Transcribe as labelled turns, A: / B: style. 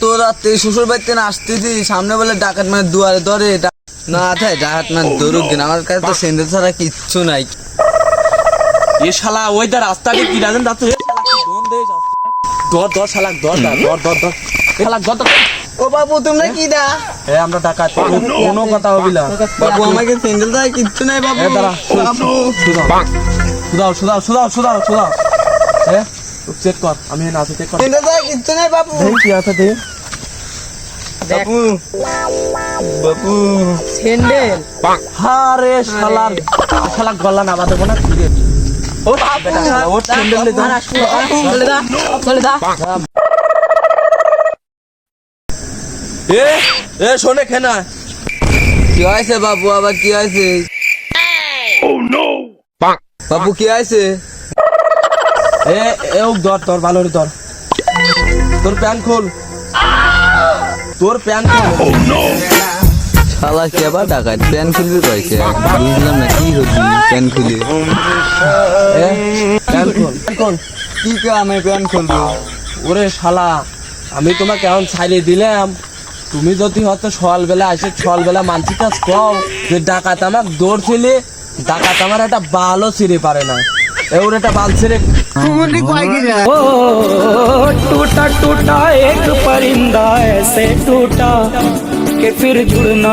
A: তোর রাত্রে শ্বশুর বাড়িতে না আসতেছি সামনে বলে ডাকাত মানে দুয়ারে ধরে না থাই ডাকাত মানে দৌড়ুক দিন আমার কাছে তো সেন্দেল ছাড়া কিচ্ছু নাই।
B: এ শালা ওই দা রাস্তাতে কি রাজেন দে যাচ্ছে। দর দর শালা দর দর দর দর দর এ শালা দর দর
A: ও বাবু তোমরা কি দা?
B: এ আমরা ডাকাত। কোনো কথা হবি না।
A: বাবু আমাকে সেন্দেল ছাড়া কিচ্ছু নাই বাবু। বাবু।
B: সুদাও সুদাও সুদাও সুদাও সুদাও এ? চেক কর। আমি না আছে চেক কর।
A: কিচ্ছু নাই বাবু
B: দেখি কি আছে দেখি।
A: বাবু বাবু
C: স্যান্ডেল
B: হারে শালার শালা গলা না বাদে না ফিরে ও বেটা ওর স্যান্ডেল দে দাও।
C: চলে দা চলে দা
B: এ এ শোনে খেনা।
A: কি হয়েছে বাবু আবার কি হয়েছে? বাবু কি হয়েছে?
B: এ এ ও ধর ধর ভালো করে ধর। তোর প্যান্ট খোল। তোর প্যান্ট খোল।
A: শালা কি আবার ডাকাত? প্যান খুলবি কয়েছে বুঝলাম না কি হচ্ছে? প্যান খুলে।
B: এ প্যান্ট খোল। খোল
A: কি কামে প্যান খুলবো?
B: ওরে শালা আমি তোমাকে এখন ছাইলে দিলাম। তুমি যদি হয়তো সকালবেলা আসে সকালবেলা মানসি কাজ কও যে ডাকাত আমার দৌড়ছিলে ডাকাত আমার একটা বালও ছিঁড়ে পারে না। एउटा बाल छिरे
D: टूटा टूटा एक परिंदा ऐसे टूटा के फिर जुड़ना।